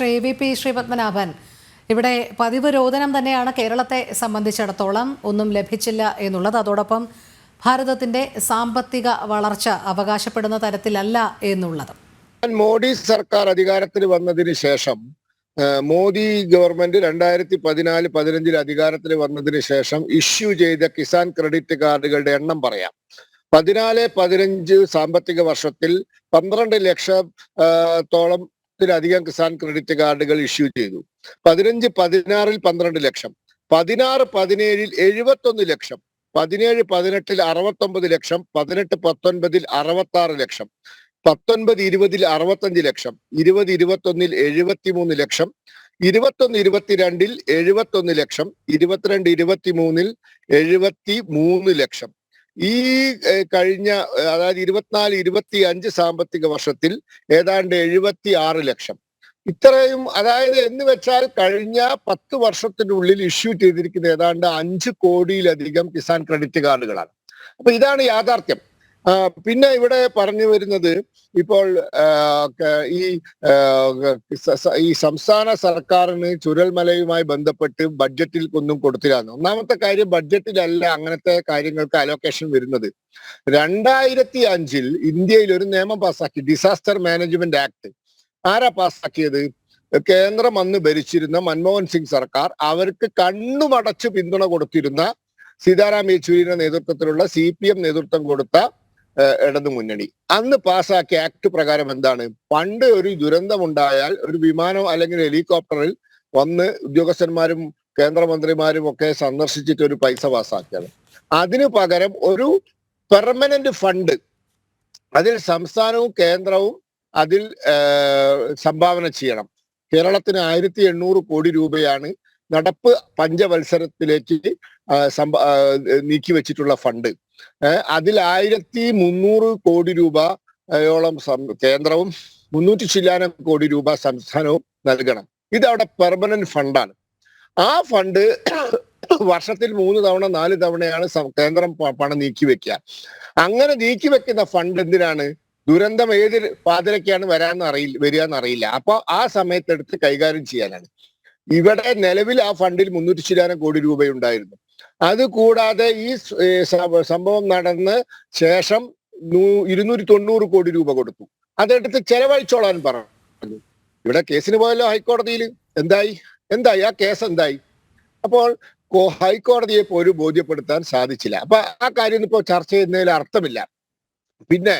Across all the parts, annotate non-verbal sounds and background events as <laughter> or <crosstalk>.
Shri V P Sreepadmanabhan. ഇവിടെ പതിവ് രോദനം തന്നെയാണ് കേരളത്തെ സംബന്ധിച്ചിടത്തോളം ഒന്നും ലഭിച്ചില്ല എന്നുള്ളത്. അതോടൊപ്പം ഭാരതത്തിന്റെ സാമ്പത്തിക വളർച്ച അവകാശപ്പെടുന്ന തരത്തിലല്ല എന്നുള്ളത്. മോഡി സർക്കാർ അധികാരത്തിൽ വന്നതിന് ശേഷം മോദി ഗവൺമെന്റ് രണ്ടായിരത്തി പതിനാല് പതിനഞ്ചിൽ അധികാരത്തിൽ വന്നതിന് ശേഷം ഇഷ്യൂ ചെയ്ത കിസാൻ ക്രെഡിറ്റ് കാർഡുകളുടെ എണ്ണം പറയാം. പതിനാല് പതിനഞ്ച് സാമ്പത്തിക വർഷത്തിൽ പന്ത്രണ്ട് ലക്ഷം ആ, തോളം ത്തിലധികം കിസാൻ ക്രെഡിറ്റ് കാർഡുകൾ ഇഷ്യൂ ചെയ്തു. പതിനഞ്ച് പതിനാറിൽ പന്ത്രണ്ട് ലക്ഷം. പതിനാറ് പതിനേഴിൽ എഴുപത്തൊന്ന് ലക്ഷം. പതിനേഴ് പതിനെട്ടിൽ അറുപത്തൊമ്പത് ലക്ഷം. പതിനെട്ട് പത്തൊൻപതിൽ അറുപത്തി ആറ് ലക്ഷം. പത്തൊൻപത് ഇരുപതിൽ അറുപത്തഞ്ച് ലക്ഷം. ഇരുപത് ഇരുപത്തൊന്നിൽ എഴുപത്തിമൂന്ന് ലക്ഷം. ഇരുപത്തൊന്ന് ഇരുപത്തിരണ്ടിൽ എഴുപത്തൊന്ന് ലക്ഷം. ഇരുപത്തിരണ്ട് ഇരുപത്തിമൂന്നിൽ എഴുപത്തി മൂന്ന് ലക്ഷം. ഈ കഴിഞ്ഞ അതായത് ഇരുപത്തിനാല് ഇരുപത്തി അഞ്ച് സാമ്പത്തിക വർഷത്തിൽ ഏതാണ്ട് എഴുപത്തി ആറ് ലക്ഷം. ഇത്രയും അതായത് എന്ന് വെച്ചാൽ കഴിഞ്ഞ പത്ത് വർഷത്തിനുള്ളിൽ ഇഷ്യൂ ചെയ്തിരിക്കുന്ന ഏതാണ്ട് അഞ്ച് കോടിയിലധികം കിസാൻ ക്രെഡിറ്റ് കാർഡുകളാണ്. അപ്പൊ ഇതാണ് യാഥാർത്ഥ്യം. പിന്നെ ഇവിടെ പറഞ്ഞു വരുന്നത് ഇപ്പോൾ ഈ ഈ സംസ്ഥാന സർക്കാരിന് ചുരൽമലയുമായി ബന്ധപ്പെട്ട് ബഡ്ജറ്റിൽ ഒന്നും കൊടുത്തില്ലാന്ന്. ഒന്നാമത്തെ കാര്യം ബഡ്ജറ്റിലല്ല അങ്ങനത്തെ കാര്യങ്ങൾക്ക് അലോക്കേഷൻ വരുന്നത്. രണ്ടായിരത്തി അഞ്ചിൽ ഇന്ത്യയിൽ ഒരു നിയമം പാസാക്കി ഡിസാസ്റ്റർ മാനേജ്മെന്റ് ആക്ട് ആരാ പാസാക്കിയത്? കേന്ദ്രം അന്ന് ഭരിച്ചിരുന്ന മൻമോഹൻ സിംഗ് സർക്കാർ. അവർക്ക് കണ്ണുമടച്ച് പിന്തുണ കൊടുത്തിരുന്ന സീതാറാം യെച്ചൂരിയുടെ നേതൃത്വത്തിലുള്ള സി പി എം നേതൃത്വം കൊടുത്ത ഇടതു മുന്നണി. അന്ന് പാസാക്കിയ ആക്ട് പ്രകാരം എന്താണ്? പണ്ട് ഒരു ദുരന്തമുണ്ടായാൽ ഒരു വിമാനം അല്ലെങ്കിൽ ഹെലികോപ്റ്ററിൽ വന്ന് ഉദ്യോഗസ്ഥന്മാരും കേന്ദ്രമന്ത്രിമാരും ഒക്കെ സന്ദർശിച്ചിട്ട് ഒരു പൈസ പാസ്സാക്കിയത്. അതിനു പകരം ഒരു പെർമനന്റ് ഫണ്ട് അതിൽ സംസ്ഥാനവും കേന്ദ്രവും അതിൽ സംഭാവന ചെയ്യണം. കേരളത്തിന് ആയിരത്തി എണ്ണൂറ് കോടി രൂപയാണ് നടപ്പ് പഞ്ചവത്സരത്തിലേക്ക് നീക്കി വെച്ചിട്ടുള്ള ഫണ്ട് അതിൽ ആയിരത്തി മുന്നൂറ് കോടി രൂപയോളം കേന്ദ്രവും മുന്നൂറ്റി ചില്ലാനം കോടി രൂപ സംസ്ഥാനവും നൽകണം. ഇത് അവിടെ പെർമനന്റ് ഫണ്ടാണ് ആ ഫണ്ട് വർഷത്തിൽ മൂന്ന് തവണ നാല് തവണയാണ് കേന്ദ്രം പണം നീക്കി വെക്കുക. അങ്ങനെ നീക്കി വെക്കുന്ന ഫണ്ട് എന്തിനാണ്? ദുരന്തം ഏത് പാതിരക്കാണ് വരാന്ന് അറിയില്ല വരിക എന്നറിയില്ല അപ്പൊ ആ സമയത്തെടുത്ത് കൈകാര്യം ചെയ്യാനാണ്. ഇവിടെ നിലവിൽ ആ ഫണ്ടിൽ മുന്നൂറ്റി ചില്ലാനം കോടി രൂപയുണ്ടായിരുന്നു. അത് കൂടാതെ ഈ സംഭവം നടന്ന് ശേഷം ഇരുന്നൂറ്റി തൊണ്ണൂറ് കോടി രൂപ കൊടുത്തു. അതെടുത്ത് ചെലവഴിച്ചോളാൻ പറഞ്ഞു. ഇവിടെ കേസിന് പോയല്ലോ ഹൈക്കോടതിയിൽ എന്തായി? എന്തായി? ആ കേസ് എന്തായി? അപ്പോൾ ഹൈക്കോടതിയെ പോലും ബോധ്യപ്പെടുത്താൻ സാധിച്ചില്ല. അപ്പൊ ആ കാര്യം ഇപ്പോൾ ചർച്ച ചെയ്യുന്നതിൽ അർത്ഥമില്ല. പിന്നെ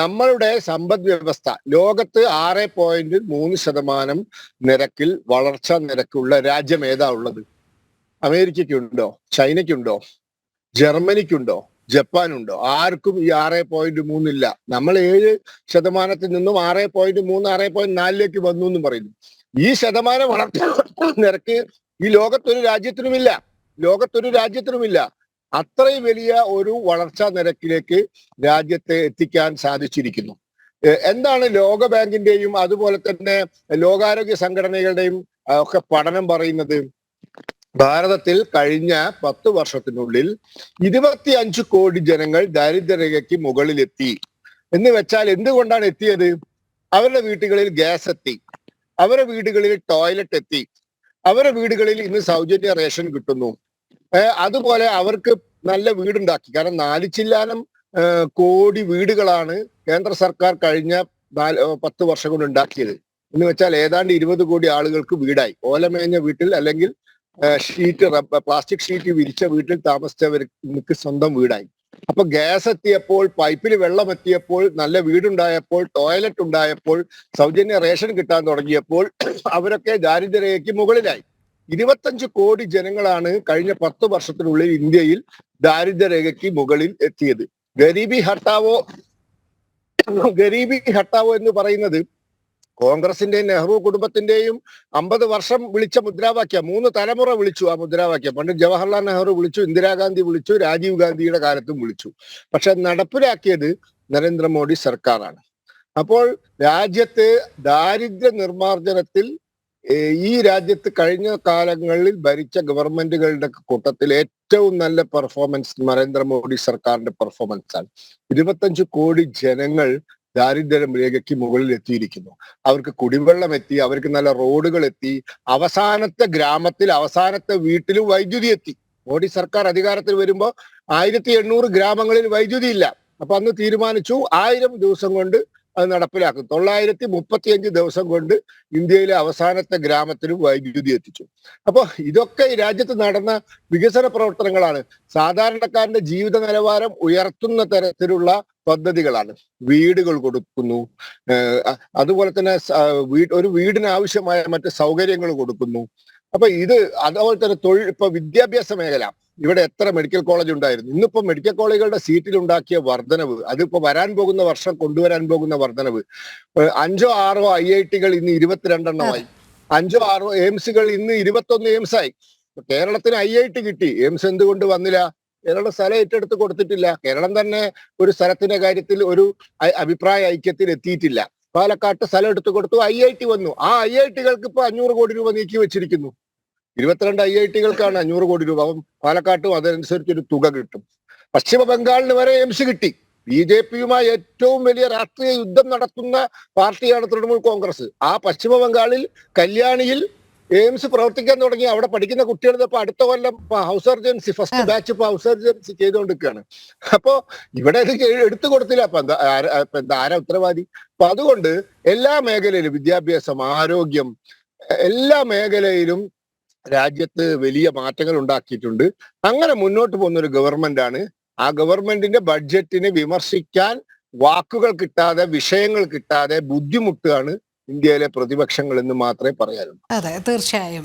നമ്മളുടെ സമ്പദ് വ്യവസ്ഥ ലോകത്ത് ആറ് പോയിന്റ് മൂന്ന് ശതമാനം നിരക്കിൽ വളർച്ചാ നിരക്കുള്ള രാജ്യം ഏതാ ഉള്ളത്? അമേരിക്കയ്ക്കുണ്ടോ? ചൈനയ്ക്കുണ്ടോ? ജർമ്മനിക്കുണ്ടോ? ജപ്പാനുണ്ടോ? ആർക്കും ഈ ആറ് പോയിന്റ് മൂന്നില്ല നമ്മൾ ഏഴ് ശതമാനത്തിൽ നിന്നും ആറ് പോയിന്റ് മൂന്ന് ആറ് പോയിന്റ് നാലിലേക്ക് വന്നു എന്ന് പറയുന്നു. ഈ ശതമാനം വളർച്ച <coughs> നിരക്ക് ഈ ലോകത്തൊരു രാജ്യത്തിനുമില്ല. ലോകത്തൊരു രാജ്യത്തിനുമില്ല. അത്രയും വലിയ ഒരു വളർച്ചാ നിരക്കിലേക്ക് രാജ്യത്തെ എത്തിക്കാൻ സാധിച്ചിരിക്കുന്നു. എന്താണ് ലോക ബാങ്കിന്റെയും അതുപോലെ തന്നെ ലോകാരോഗ്യ സംഘടനകളുടെയും ഒക്കെ പഠനം പറയുന്നത്? ഭാരതത്തിൽ കഴിഞ്ഞ പത്ത് വർഷത്തിനുള്ളിൽ ഇരുപത്തി അഞ്ച് കോടി ജനങ്ങൾ ദാരിദ്ര്യരേഖയ്ക്ക് മുകളിലെത്തി. എന്ന് വെച്ചാൽ എന്തുകൊണ്ടാണ് എത്തിയത്? അവരുടെ വീടുകളിൽ ഗ്യാസ് എത്തി. അവരുടെ വീടുകളിൽ ടോയ്ലറ്റ് എത്തി. അവരുടെ വീടുകളിൽ ഇന്ന് സൗജന്യ റേഷൻ കിട്ടുന്നു. അതുപോലെ അവർക്ക് നല്ല വീടുണ്ടാക്കി. കാരണം നാല് ചില്ലാനം കോടി വീടുകളാണ് കേന്ദ്ര സർക്കാർ കഴിഞ്ഞ നാല് പത്ത് വർഷം കൊണ്ട് ഉണ്ടാക്കിയത്. എന്ന് വെച്ചാൽ ഏതാണ്ട് ഇരുപത് കോടി ആളുകൾക്ക് വീടായി. ഓലമേഞ്ഞ വീട്ടിൽ അല്ലെങ്കിൽ ഷീറ്റ് പ്ലാസ്റ്റിക് ഷീറ്റ് വിരിച്ച വീട്ടിൽ താമസിച്ചവർക്ക് സ്വന്തം വീടായി. അപ്പൊ ഗ്യാസ് എത്തിയപ്പോൾ പൈപ്പിൽ വെള്ളം എത്തിയപ്പോൾ നല്ല വീടുണ്ടായപ്പോൾ ടോയ്ലറ്റ് ഉണ്ടായപ്പോൾ സൗജന്യ റേഷൻ കിട്ടാൻ തുടങ്ങിയപ്പോൾ <clears throat> അവരൊക്കെ ദാരിദ്ര്യരേഖയ്ക്ക് മുകളിലായി. ഇരുപത്തഞ്ച് കോടി ജനങ്ങളാണ് കഴിഞ്ഞ പത്ത് വർഷത്തിനുള്ളിൽ ഇന്ത്യയിൽ ദാരിദ്ര്യരേഖയ്ക്ക് മുകളിൽ എത്തിയത്. ഗരീബി ഹട്ടാവോ ഗരീബി ഹട്ടാവോ എന്ന് പറയുന്നത് കോൺഗ്രസിന്റെയും നെഹ്റു കുടുംബത്തിന്റെയും അമ്പത് വർഷം വിളിച്ച മുദ്രാവാക്യം മൂന്ന് തലമുറ വിളിച്ചു ആ മുദ്രാവാക്യം. പണ്ട് ജവഹർലാൽ നെഹ്റു വിളിച്ചു ഇന്ദിരാഗാന്ധി വിളിച്ചു രാജീവ് ഗാന്ധിയുടെ കാലത്തും വിളിച്ചു. പക്ഷെ നടപ്പിലാക്കിയത് നരേന്ദ്രമോദി സർക്കാരാണ്. അപ്പോൾ രാജ്യത്ത് ദാരിദ്ര്യ നിർമ്മാർജനത്തിൽ ഈ രാജ്യത്ത് കഴിഞ്ഞ കാലങ്ങളിൽ ഭരിച്ച ഗവൺമെന്റുകളുടെ കൂട്ടത്തിൽ ഏറ്റവും നല്ല പെർഫോമൻസ് നരേന്ദ്രമോദി സർക്കാരിന്റെ പെർഫോമൻസ് ആണ് ഇരുപത്തഞ്ച് കോടി ജനങ്ങൾ ദാരിദ്ര്യം രേഖയ്ക്ക് മുകളിൽ എത്തിയിരിക്കുന്നു അവർക്ക് കുടിവെള്ളം എത്തി അവർക്ക് നല്ല റോഡുകൾ എത്തി അവസാനത്തെ ഗ്രാമത്തിൽ അവസാനത്തെ വീട്ടിലും വൈദ്യുതി എത്തി. മോഡി സർക്കാർ അധികാരത്തിൽ വരുമ്പോൾ ആയിരത്തി എണ്ണൂറ് ഗ്രാമങ്ങളിൽ വൈദ്യുതി ഇല്ല. അപ്പൊ അന്ന് തീരുമാനിച്ചു ആയിരം ദിവസം കൊണ്ട് അത് നടപ്പിലാക്കും. തൊള്ളായിരത്തി മുപ്പത്തിയഞ്ച് ദിവസം കൊണ്ട് ഇന്ത്യയിലെ അവസാനത്തെ ഗ്രാമത്തിലും വൈദ്യുതി എത്തിച്ചു. അപ്പോൾ ഇതൊക്കെ ഈ രാജ്യത്ത് നടന്ന വികസന പ്രവർത്തനങ്ങളാണ്. സാധാരണക്കാരന്റെ ജീവിത നിലവാരം ഉയർത്തുന്ന തരത്തിലുള്ള പദ്ധതികളാണ്. വീടുകൾ കൊടുക്കുന്നു. അതുപോലെ തന്നെ ഒരു വീടിന് ആവശ്യമായ മറ്റ് സൗകര്യങ്ങൾ കൊടുക്കുന്നു. അപ്പൊ ഇത് അതുപോലെ തന്നെ തൊഴിൽ ഇപ്പൊ വിദ്യാഭ്യാസ മേഖല. ഇവിടെ എത്ര മെഡിക്കൽ കോളേജ് ഉണ്ടായിരുന്നു. ഇന്നിപ്പോ മെഡിക്കൽ കോളേജുകളുടെ സീറ്റിൽ ഉണ്ടാക്കിയ വർധനവ് അതിപ്പോ വരാൻ പോകുന്ന വർഷം കൊണ്ടുവരാൻ പോകുന്ന വർധനവ് അഞ്ചോ ആറോ ഐ ഐ ടികൾ ഇന്ന് ഇരുപത്തിരണ്ടെണ്ണമായി അഞ്ചോ ആറോ എയിംസുകൾ ഇന്ന് ഇരുപത്തൊന്ന് എയിംസ് ആയി. ഇപ്പൊ കേരളത്തിന് ഐ ഐ ടി കിട്ടി. എയിംസ് എന്തുകൊണ്ട് വന്നില്ല? കേരളം സ്ഥലം ഏറ്റെടുത്ത് കൊടുത്തിട്ടില്ല. കേരളം തന്നെ ഒരു സ്ഥലത്തിന്റെ കാര്യത്തിൽ ഒരു അഭിപ്രായ ഐക്യത്തിൽ എത്തിയിട്ടില്ല. പാലക്കാട്ട് സ്ഥലം എടുത്തു കൊടുത്തു ഐ ഐ ടി വന്നു. ആ ഐ ഐ ടികൾക്ക് ഇപ്പൊ അഞ്ഞൂറ് കോടി രൂപ നീക്കി വെച്ചിരിക്കുന്നു. ഇരുപത്തിരണ്ട് ഐ ഐ ടികൾക്കാണ് അഞ്ഞൂറ് കോടി രൂപ. അപ്പം പാലക്കാട്ടും അതനുസരിച്ച് ഒരു തുക കിട്ടും. പശ്ചിമ ബംഗാളിന് വരെ എംസ് കിട്ടി. ബി ജെ പിയുമായി ഏറ്റവും വലിയ രാഷ്ട്രീയ യുദ്ധം നടത്തുന്ന പാർട്ടിയാണ് തൃണമൂൽ കോൺഗ്രസ്. ആ പശ്ചിമ ബംഗാളിൽ കല്യാണിയിൽ എയിംസ് പ്രവർത്തിക്കാൻ തുടങ്ങി. അവിടെ പഠിക്കുന്ന കുട്ടികളുടെ ഇപ്പൊ അടുത്ത കൊല്ലം ഹൗസ് സർജൻസി ഫസ്റ്റ് ബാച്ച് ഇപ്പൊ ഹൗസ് സർജൻസി ചെയ്തുകൊണ്ടിരിക്കുകയാണ്. അപ്പോ ഇവിടെ ഇത് എടുത്തു കൊടുത്തില്ല. അപ്പൊ എന്താ ആര- ഉത്തരവാദി? അപ്പൊ അതുകൊണ്ട് എല്ലാ മേഖലയിലും വിദ്യാഭ്യാസം ആരോഗ്യം എല്ലാ മേഖലയിലും രാജ്യത്ത് വലിയ മാറ്റങ്ങൾ ഉണ്ടാക്കിയിട്ടുണ്ട്. അങ്ങനെ മുന്നോട്ട് പോകുന്ന ഒരു ഗവൺമെന്റ് ആണ് ആ ഗവൺമെന്റിന്റെ ബഡ്ജറ്റിനെ വിമർശിക്കാൻ വാക്കുകൾ കിട്ടാതെ വിഷയങ്ങൾ കിട്ടാതെ ബുദ്ധിമുട്ടുകയാണ് ഇന്ത്യയിലെ പ്രതിപക്ഷങ്ങൾ എന്ന് മാത്രമേ പറയാനുള്ളൂ. അതെ തീർച്ചയായും.